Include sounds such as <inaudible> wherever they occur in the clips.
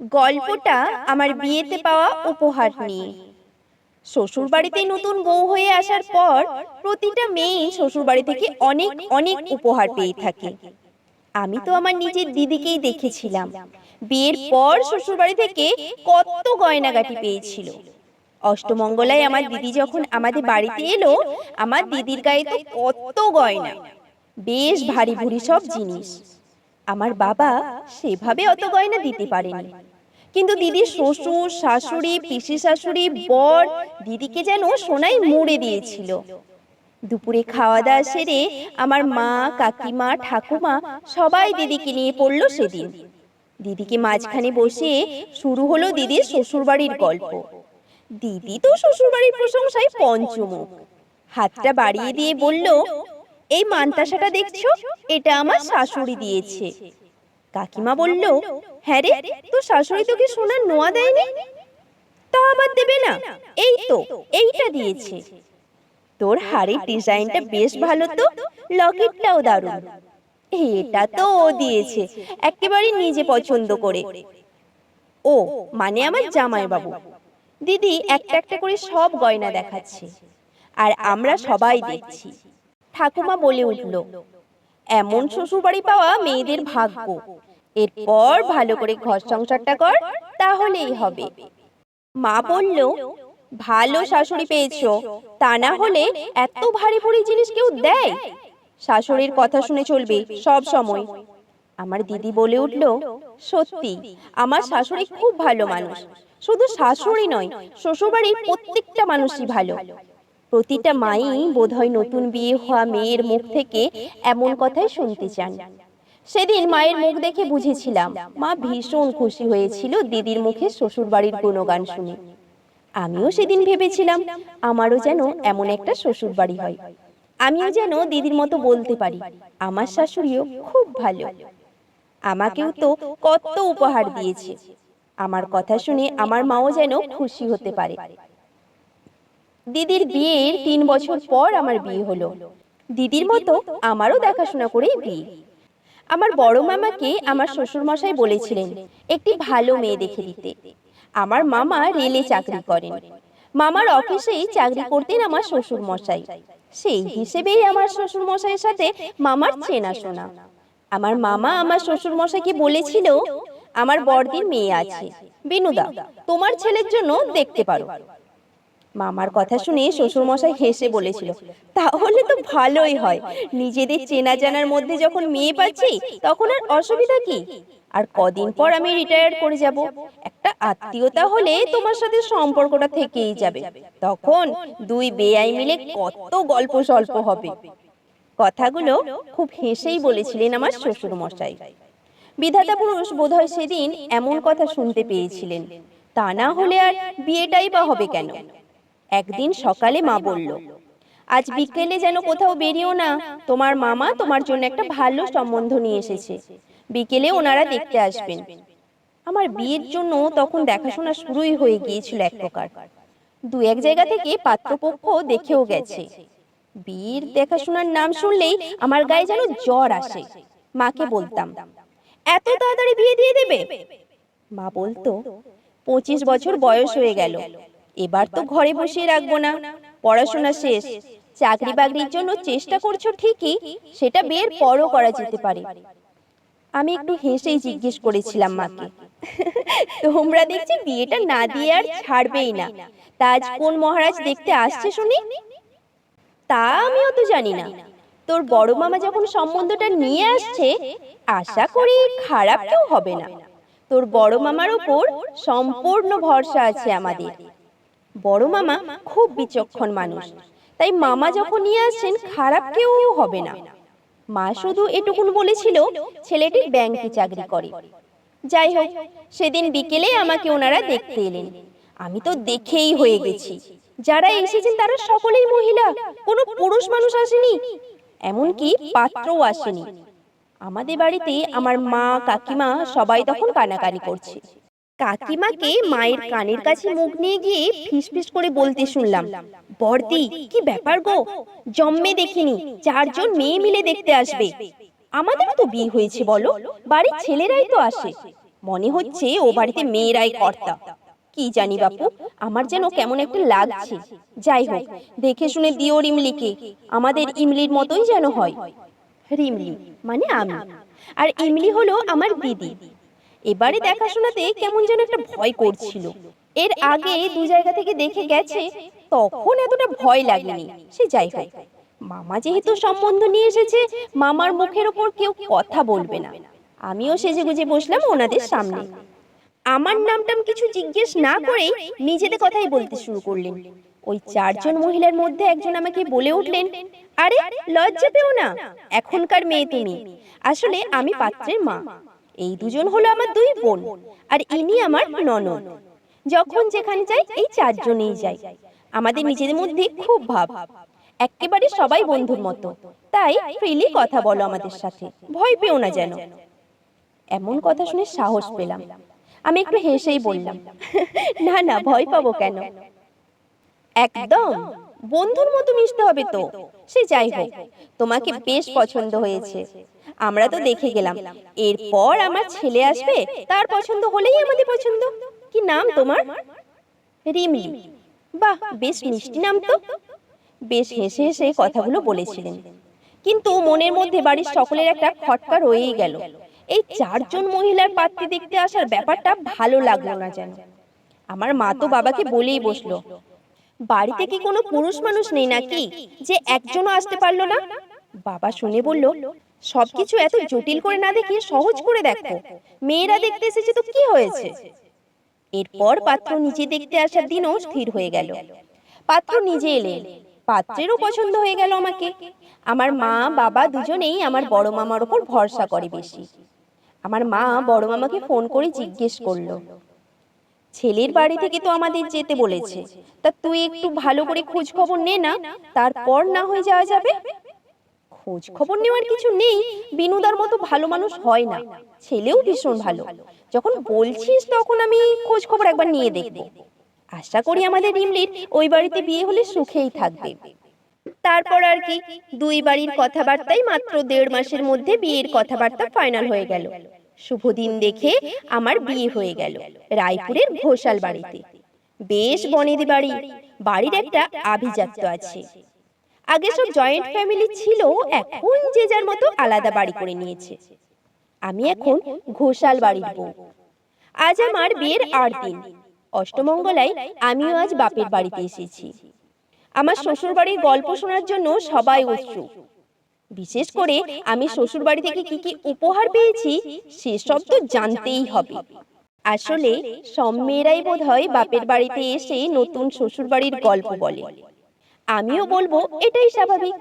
গল্পটা আমার বিয়েতে পাওয়া উপহার নিয়ে। শ্বশুর বাড়িতে নতুন বউ হয়ে আসার পর প্রতিটা মেয়ে শ্বশুর বাড়ি থেকে অনেক অনেক উপহার পেয়ে থাকে। আমি তো আমার নিজের দিদিকেই দেখেছিলাম। বিয়ের পর শ্বশুর বাড়ি থেকে কত গয়নাগাটি পেয়েছিল। অষ্টমঙ্গলায় আমার দিদি যখন আমাদের বাড়িতে এলো আমার দিদির গায়ে তো কত গয়না। বেশ ভারী ভুরি সব জিনিস। আমার বাবা সেভাবে অত গয়না দিতে পারেনি। কিন্তু দিদির শ্বশুর শাশুড়ি পিসি শাশুড়ি বর দিদিকে যেন সোনায় মুড়ে দিয়েছিল। দুপুরে খাওয়া দাওয়া সেরে আমার মা কাকিমা ঠাকুমা সবাই দিদিকে নিয়ে পড়ল সেদিন। দিদিকে মাঝখানে বসে শুরু হলো দিদির শ্বশুরবাড়ির গল্প। দিদি তো শ্বশুরবাড়ির প্রশংসায় পঞ্চমুখ। হাতটা বাড়িয়ে দিয়ে বলল এই মান্তাসাটা দেখছ? এটা আমার শাশুড়ি দিয়েছে। কাকিমা বলল হ্যাঁ রে তোর শাশুড়ি তোকে সোনার নোয়া দেয়নি? তা আবার দেবে না। এই তো এইটা দিয়েছে। তোর হাড়ির ডিজাইনটা বেশ ভালো তো। লকেটটাও দারুণ। এটা তো ও দিয়েছে। একেবারে নিজে পছন্দ করে। ও মানে আমার জামাই বাবু দিদি একটা একটা করে সব গয়না দেখাচ্ছে। আর আমরা সবাই দেখছি। ঠাকুমা বলে উঠল এমন শ্বশুরবাড়ি পাওয়া মেয়েদের ভাগ্য। এরপর ভালো করে ঘর সংসারটা কর তাহলেই হবে। মা বলল ভালো শাশুড়ি পেয়েছ। তা না হলে এত ভারী ভুরি জিনিস কেউ দেয়? শাশুড়ির কথা শুনে চলবে সব সময়। আমার দিদি বলে উঠল সত্যি আমার শাশুড়ি খুব ভালো মানুষ। শুধু শাশুড়ি নয় শ্বশুরবাড়ির প্রত্যেকটা মানুষই ভালো। প্রতিটা মাই বোধহয় নতুন বিয়ে হওয়া মেয়ের মুখ থেকে এমন কথাই শুনতে চান। সেদিন মায়ের মুখ দেখে বুঝেছিলাম মা ভীষণ খুশি হয়েছিল দিদির মুখে শ্বশুর শ্বশুরবাড়ির গুণগান শুনে। আমিও সেদিন ভেবেছিলাম আমারও যেন এমন একটা শ্বশুর বাড়ি হয়। আমিও যেন দিদির মতো বলতে পারি আমার শাশুড়িও খুব ভালো। আমাকেও তো কত উপহার দিয়েছে। আমার কথা শুনে আমার মাও যেন খুশি হতে পারে। দিদির বিয়ের তিন বছর পর আমার বিয়ে হলো। দিদির মতো আমারও দেখাশোনা করেই বিয়ে। আমার বড় মামাকে আমার শ্বশুর মশাই বলেছিলেন একটি ভালো মেয়ে দেখে দিতে। আমার মামা রেলে চাকরি করেন। মামার অফিসেই চাকরি করতেন আমার শ্বশুর মশাই সেই হিসেবেই আমার শ্বশুর মশাইয়ের সাথে মামার চেনাশোনা আমার মামা আমার শ্বশুর মশাইকে বলেছিল আমার বড়দির মেয়ে আছে। বিনুদা তোমার ছেলের জন্য দেখতে পারো। মামার কথা শুনে শ্বশুরমশাই হেসে বলেছিল তাহলে তো ভালোই হয়। নিজেদের চেনা জানার মধ্যে যখন মেয়ে পাচ্ছি তখন আর অসুবিধা কি? আর কদিন পর আমি রিটায়ার করে যাব। একটা আত্মীয়তা হলে তোমার সাথে সম্পর্কটা থেকেই যাবে। তখন দুই বেয়াই মিলে কত গল্প স্বল্প হবে। কথাগুলো খুব হেসেই বলেছিলেন আমার শ্বশুর মশাই বিধাতা পুরুষ বোধহয় সেদিন এমন কথা শুনতে পেয়েছিলেন। তা না হলে আর বিয়েটাই বা হবে কেন একদিন সকালে মা বলল, আজ বিকেলে যেন কোথাও বেরিও না, তোমার মামা তোমার জন্য একটা ভালো সম্বন্ধ নিয়ে এসেছে। বিকেলে ওনারা দেখতে আসবেন। আমার বিয়ের জন্য তখন দেখাশোনা শুরুই হয়ে গিয়েছিল এক প্রকার। দু এক জায়গা থেকে পাত্রপক্ষ দেখেও গেছে। বিয়ের দেখাশোনার নাম শুনলেই আমার গায়ে যেন জ্বর আসে। মাকে বলতাম, এত তাড়াতাড়ি বিয়ে দিয়ে দেবে? মা বলতো, পঁচিশ বছর বয়স হয়ে গেল। এবার তো ঘরে বসিয়ে রাখব না। পড়াশোনা শেষ। চাকরি বাকরির জন্য চেষ্টা করছ ঠিকই সেটা বিয়ের পরও করা যেতে পারে। আমি একটু হেসেই জিজ্ঞেস করেছিলাম মাকে। <laughs> তোমরা দেখছি বিয়েটা না দিয়ে আর ছাড়বেই না। তা আজ কোন মহারাজ দেখতে আসছে শুনি? তা আমিও তো জানি না। তোর বড় মামা যখন সম্বন্ধটা নিয়ে আসছে আশা করি খারাপ কেউ হবে না। তোর বড় মামার উপর সম্পূর্ণ ভরসা আছে। আমাদের বড় মামা খুব বিচক্ষণ মানুষ। তাই মামা যখন নিয়ে আসছেন খারাপ কেউ হবে না। মা শুধু এটুকুন বলেছিল, ছেলেটি ব্যাংকে চাকরি করে। যাই হোক, সেদিন বিকেলে আমাকে ওনারা দেখতে এলেন। আমি তো দেখেই হয়ে গেছি। যারা এসেছেন তারা সকলেই মহিলা, কোনো পুরুষ মানুষ আসেনি, এমনকি পাত্রও আসেনি। আমাদের বাড়িতে আমার মা, কাকিমা সবাই তখন কানাকানি করছে। কাকিমাকে মায়ের কানের কাছে মুখ নিয়ে গিয়ে ফিসফিস করে বলতে শুনলাম। বর্দি কি ব্যাপার গো? জম্মে দেখিনি চারজন মেয়ে মিলে দেখতে আসবে। আমাদের তো বিয়ে হয়েছে বলো? বাড়ির ছেলেরাই তো আসে। মনে হচ্ছে ও বাড়িতে মেয়েরাই কর্তা। কি জানি বাপু আমার যেন কেমন একটা লাগছে। যাই হোক দেখে শুনে দিও রিমলিকে। আমাদের ইমলির মতোই যেন হয়। রিমলি মানে আমি। আর ইমলি হলো আমার দিদি। এবারে দেখাশোনাতে কেমন যেন একটা ভয় করছিল। এর আগে দু জায়গা থেকে দেখে গেছে তখন এতটা ভয় লাগেনি। সে যাই হোক মামা যেহেতু সম্বন্ধ নিয়ে এসেছে মামার মুখের ওপর কেউ কথা বলবে না। আমিও সেজে গুজে বসলাম ওনাদের সামনে। আমার নামটাম কিছু জিজ্ঞেস না করেই নিজেদের কথাই বলতে শুরু করলেন। ওই চারজন মহিলার মধ্যে একজন আমাকে বলে উঠলেন আরে লজ্জা পেও না এখনকার মেয়ে তুমি। আসলে আমি পাত্রের মা এই দুজন হলো আমার দুই বোন, আর ইনি আমার ননদ। যখন যেখানে যাই, এই চারজনেই যাই। আমাদের নিজেদের মধ্যে খুব ভাব। একেবারে সবাই বন্ধুর মতো। তাই ফ্রিলি কথা বলো আমাদের সাথে। ভয় পেও না যেন। এমন কথা শুনে সাহস পেলাম। আমি একটু হেসেই বললাম, না না, ভয় পাবো কেন? একদম। বন্ধুর মতো মিশতে হবে তো। সে যাই হোক তোমাকে বেশ পছন্দ হয়েছে। আমরা তো দেখে গেলাম। এরপর আমার ছেলে আসবে তার পছন্দ হলেই আমাদের পছন্দ। কি নাম তোমার? রিমলি বাহ বেশ মিষ্টি নাম তো। বেশ হেসে হেসে কথাগুলো বলেছিলেন। কিন্তু মনের মধ্যে বাড়ির সকলের একটা খটকা রয়েই গেল। এই চারজন মহিলার পাত্রী দেখতে আসার ব্যাপারটা ভালো লাগল না যেন আমার মা তো বাবাকে বলেই বসল। বাড়িতে কি কোনো পুরুষ মানুষ নেই নাকি? যে একজনও আসতে পারল না? বাবা শুনে বলল সবকিছু এত জটিল করে না দেখে সহজ করে দেখো। মেয়েরা দেখতে এসেছে তো কি হয়েছে? এরপর পাত্র নিজে দেখতে আসার দিনও স্থির হয়ে গেল। পাত্র নিজে এলেন। পাত্রেরও পছন্দ হয়ে গেল আমাকে। আমার মা বাবা দুজনেই আমার বড় মামার ওপর ভরসা করে বেশি আমার মা বড় মামাকে ফোন করে জিজ্ঞেস করল। ছেলের বাড়ি থেকে তো আমাদের যেতে বলেছে। তা তুই একটু ভালো করে খোঁজ খবর নে না তারপর না হয়ে যাওয়া যাবে। খোঁজ খবর নেওয়ার কিছু নেই বিনুদার মতো ভালো মানুষ হয় না। ছেলেও ভীষণ ভালো। যখন বলছিস তখন আমি খোঁজ খবর একবার নিয়ে দেখব। আশা করি আমাদের রিমলির ওই বাড়িতে বিয়ে হলে সুখেই থাকবে। তারপর আর কি দুই বাড়ির কথাবার্তাই মাত্র দেড় মাসের মধ্যে বিয়ের কথাবার্তা ফাইনাল হয়ে গেল। শুভ দিন দেখে আমার বিয়ে হয়ে গেল, রায়পুরের ঘোষাল বাড়িতে। বেশ বনেদি বাড়ি, বাড়ির একটা আভিজাত্য আছে। আগে সব জয়েন্ট ফ্যামিলি ছিল, এখন যে যার মতো আলাদা বাড়ি করে নিয়েছে। আমি এখন ঘোষাল বাড়ির বউ। আজ আমার বিয়ের আট দিন। অষ্টমঙ্গলায় আমিও আজ বাপের বাড়িতে এসেছি। আমার শ্বশুর বাড়ির গল্প শোনার জন্য সবাই উৎসুক বিশেষ করে আমি শ্বশুর বাড়ি থেকে কি কি উপহার পেয়েছি সেসব তো জানতেই হবে। আসলে সব মেয়েরাই বোধ হয় বাপের বাড়িতে এসে নতুন শ্বশুর বাড়ির গল্প বলে। আমিও বলব এটাই স্বাভাবিক।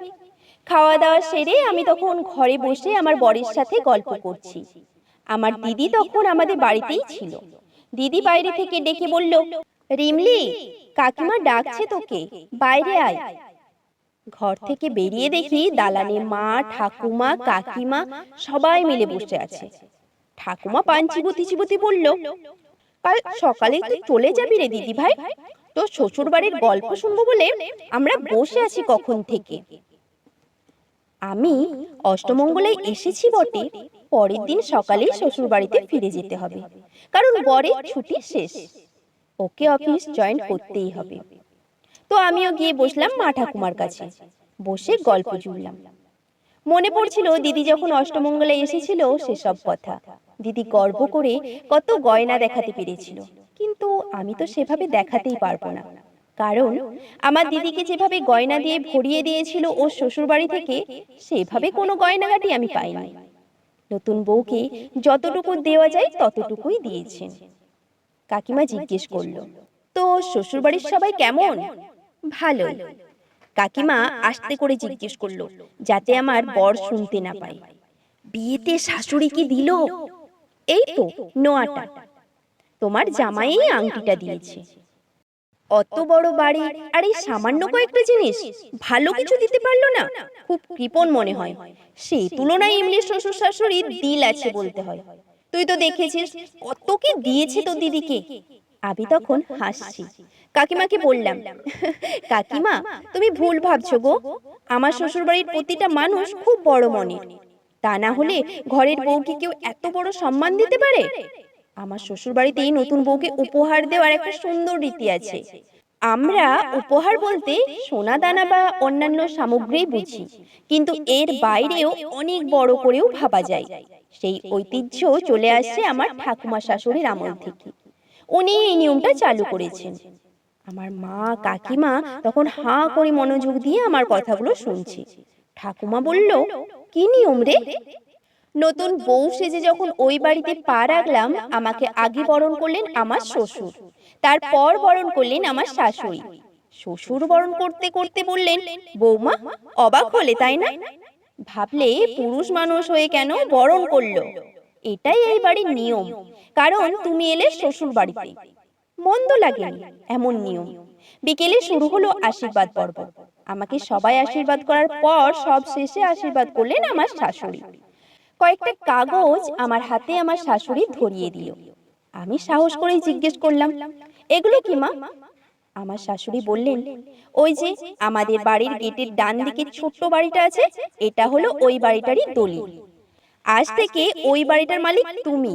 খাওয়া দাওয়া সেরে আমি তখন ঘরে বসে আমার বরের সাথে গল্প করছি। আমার দিদি তখন আমাদের বাড়িতেই ছিল। দিদি বাইরে থেকে ডেকে বলল রিমলি কাকিমা ডাকছে তোকে বাইরে আয়। ঘর থেকে বেরিয়ে দেখি দালানে মা ঠাকুমা কাকিমা সবাই মিলে বসে আছে। ঠাকুমা পান চিবুতি বলল কাল সকালে তুই চলে যাবি রে দিদি ভাই। তোর শ্বশুর বাড়ির গল্প শুনব বলে আমরা বসে আছি কখন থেকে? আমি অষ্টমঙ্গলে এসেছি বটে। পরের দিন সকালেই শ্বশুর বাড়িতে ফিরে যেতে হবে। কারণ বরের ছুটি শেষ। ওকে অফিস জয়েন করতেই হবে। তো আমিও গিয়ে বসলাম মা ঠাকুমার কাছে। বসে গল্প জুড়লাম। মনে পড়ছিল দিদি যখন অষ্টমঙ্গলে এসেছিল সেসব কথা। দিদি গর্ব করে কত গয়না দেখাতে পেরেছিল। কিন্তু আমি তো সেভাবে দেখাতেই পারব না। কারণ আমার দিদিকে যেভাবে গয়না দিয়ে ভরিয়ে দিয়েছিল ও শ্বশুর বাড়ি থেকে, সেভাবে কোনো গয়নাগাটি আমি পাইনি। নতুন বউকে যতটুকু দেওয়া যায় ততটুকুই দিয়েছেন। কাকিমা জিজ্ঞেস করল, তো শ্বশুর বাড়ির সবাই কেমন? ভালো। কাকিমা আস্তে করে জিজ্ঞেস করল যাতে আমার বর শুনতে না পায়? বিয়েতে শাশুড়ি কি দিল? এই তো নোয়াটা। তোমার জামাই আংটিটা দিয়েছে। অত বড় বাড়ি আর এই সামান্য কয়েকটা জিনিস। ভালো কিছু দিতে পারল না। খুব কৃপণ মনে হয়। সেই তুলনায় ইমলিশ শ্বশুর শাশুড়ির দিল আছে বলতে হয়। তুই তো দেখেছিস কত কি দিয়েছে তো দিদিকে? আমি তখন হাসছি। কাকিমাকে বললাম কাকিমা তুমি ভুল ভাবছ গো। আমার শ্বশুর বাড়ির প্রতিটা মানুষ খুব বড় মনের তা না হলে ঘরের বউকে কেউ এত বড় সম্মান দিতে পারে? আমার শ্বশুর বাড়িতেই নতুন বউকে উপহার দেওয়ার একটা সুন্দর রীতি আছে। আমরা উপহার বলতে সোনা দানা বা অন্যান্য সামগ্রী বুঝি। কিন্তু এর বাইরেও অনেক বড় করেও ভাবা যায়। সেই ঐতিহ্য চলে আসছে আমার ঠাকুমা শাশুড়ির আমল থেকে। উনি এই নিয়মটা চালু করেছেন। আমার মা কাকিমা তখন হাঁ করে মনোযোগ দিয়ে আমার কথাগুলো শুনছে। ঠাকুমা বলল কি নিয়ম রে? নতুন বউ সেজে যখন ওই বাড়িতে পা রাখলাম আমাকে আগে বরণ করলেন আমার শ্বশুর। তারপর বরণ করলেন আমার শাশুড়ি। শ্বশুর বরণ করতে করতে বললেন বৌমা অবাক হলে তাই না? ভাবলে পুরুষ মানুষ হয়ে কেন বরণ করল? এটাই এই বাড়ির নিয়ম। কারণ তুমি এলে শ্বশুর বাড়িতে মন্দ লাগেনি। এমন নিয়ম। বিকেলে শুরু হলো আশীর্বাদ পর্ব। আমাকে সবাই আশীর্বাদ করার পর সব শেষে আশীর্বাদ করলেন আমার শাশুড়ি। কয়েকটা কাগজ আমার হাতে আমার শাশুড়ি ধরিয়ে দিল। আমি সাহস করে জিজ্ঞেস করলাম এগুলো কি মা? আমার শাশুড়ি বললেন ওই যে আমাদের বাড়ির গেটের ডান দিকে ছোট্ট বাড়িটা আছে এটা হলো ওই বাড়িটারই দলিল। আজ থেকে ওই বাড়িটার মালিক তুমি।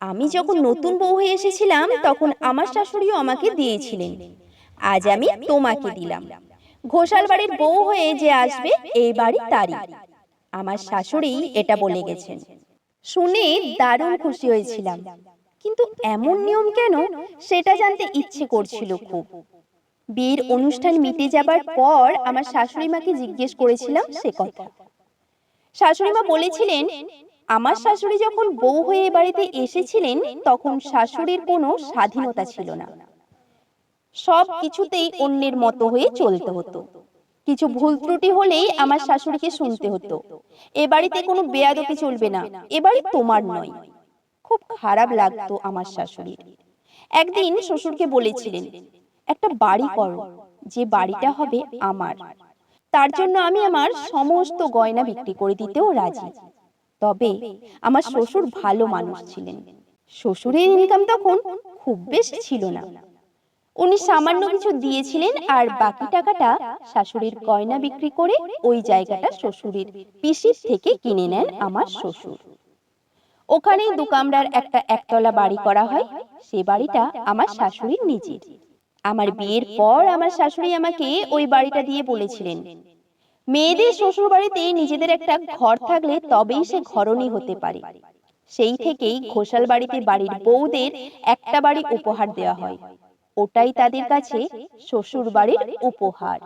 আমি যখন নতুন বউ হয়ে এসেছিলাম তখন আমার শাশুড়িও আমাকে দিয়েছিলেন। আজ আমি তোমাকে দিলাম। ঘোষাল বাড়ির বউ হয়ে যে আসবে এই বাড়ি তারই। আমার শাশুড়ি এটা বলে গেছেন। শুনে দারুণ খুশি হয়েছিলাম। কিন্তু এমন নিয়ম কেন? সেটা জানতে ইচ্ছে করছিল খুব। বিয়ের অনুষ্ঠান মিটে যাবার পর আমার শাশুড়ি মাকে জিজ্ঞেস করেছিলাম সে কথা। শাশুড়ি মা বলেছিলেন আমার শাশুড়ি যখন বউ হয়ে বাড়িতে এসেছিলেন তখন শাশুড়ির কোনো স্বাধীনতা ছিল না। সব কিছুতেই অন্যের মতো হয়ে চলতে হতো। কিছু ভুল ত্রুটি হলেই আমার শাশুড়িকে শুনতে হতো। এ বাড়িতে কোনো বেয়াদপি চলবে না। এ বাড়ি তোমার নয়। খুব খারাপ লাগতো আমার শাশুড়ির। একদিন শ্বশুরকে বলেছিলেন একটা বাড়ি করো যে বাড়িটা হবে আমার। তার জন্য আমি আমার সমস্ত গয়না বিক্রি করে দিতেও রাজি। তবে আমার শ্বশুর ভালো মানুষ ছিলেন। শ্বশুরের ইনকাম তখন খুব বেশি ছিল না। উনি সামান্য কিছু দিয়েছিলেন আর বাকি টাকাটা শাশুড়ির গয়না বিক্রি করে ওই জায়গাটা শ্বশুরের পিসির থেকে কিনে নেন আমার শ্বশুর। ওখানেই দু কামরার একটা একতলা বাড়ি করা হয় সে বাড়িটা আমার শাশুড়ির নিজের। আমার বিয়ের পর আমার শাশুড়ি আমাকে ওই বাড়িটা দিয়ে বলেছিলেন। মেয়েদের শ্বশুর বাড়িতে নিজেদের একটা ঘর থাকলে তবেই সে ঘরণী হতে পারে। সেই থেকেই ঘোষাল বাড়িতে বাড়ির বউদের একটা বাড়ি উপহার দেওয়া হয়। ওটাই তাদের কাছে শ্বশুর বাড়ির উপহার।